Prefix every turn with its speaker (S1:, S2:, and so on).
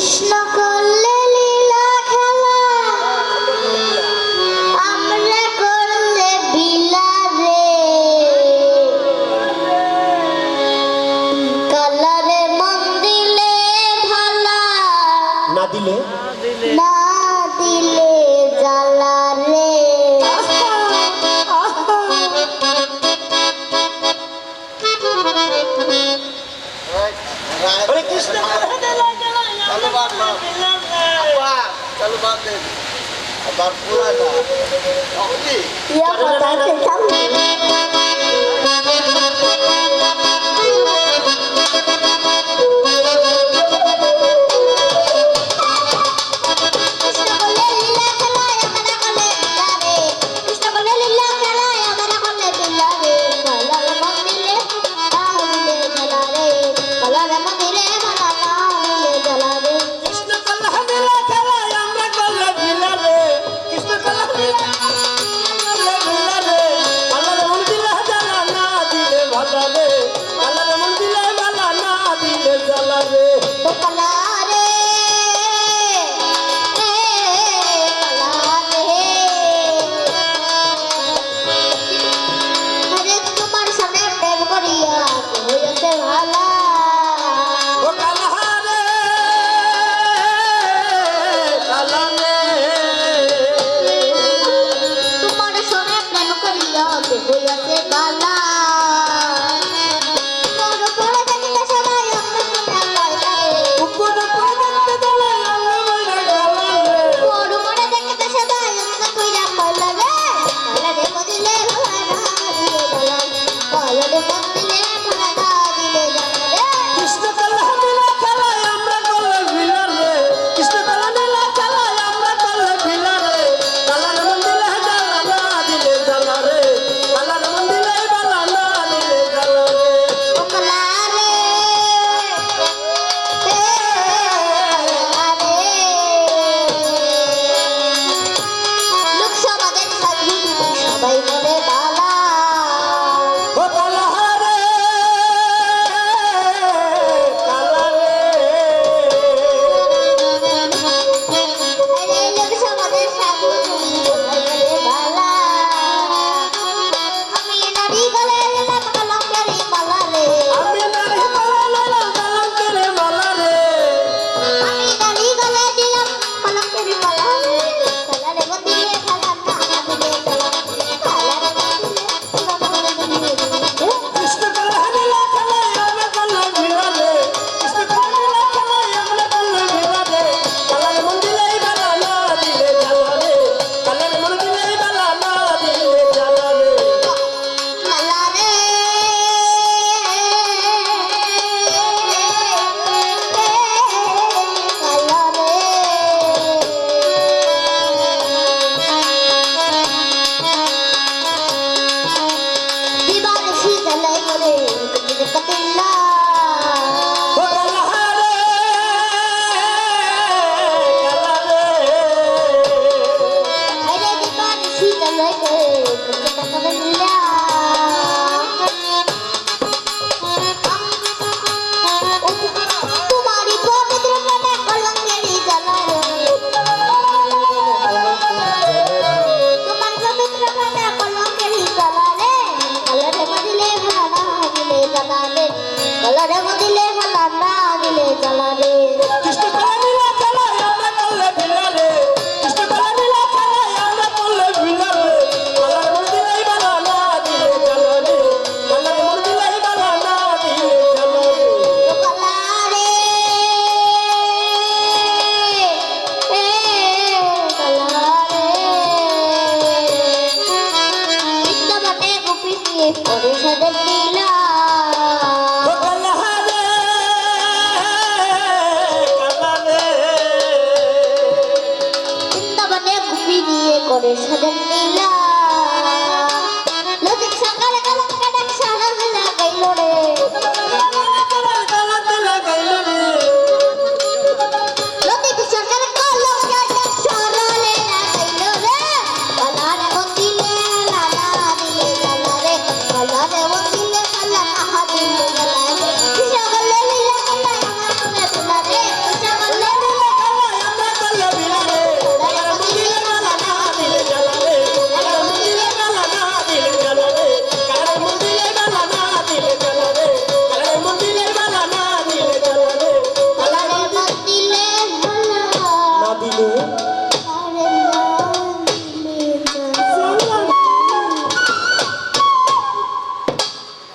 S1: কৃষ্ণ করলে লীলা খেলা। আমরা করলে বিলারে কালারে মন দিলে ভালা
S2: না দিলে?
S1: Apa? Kalau batin. Abar pula
S2: dah. Okey. Ya, batin kamu. জানালে গলারে
S1: দিলে হালাম না দিলে
S2: জানালে। পরিষদের দিলা
S1: করে
S2: সাজান মিলা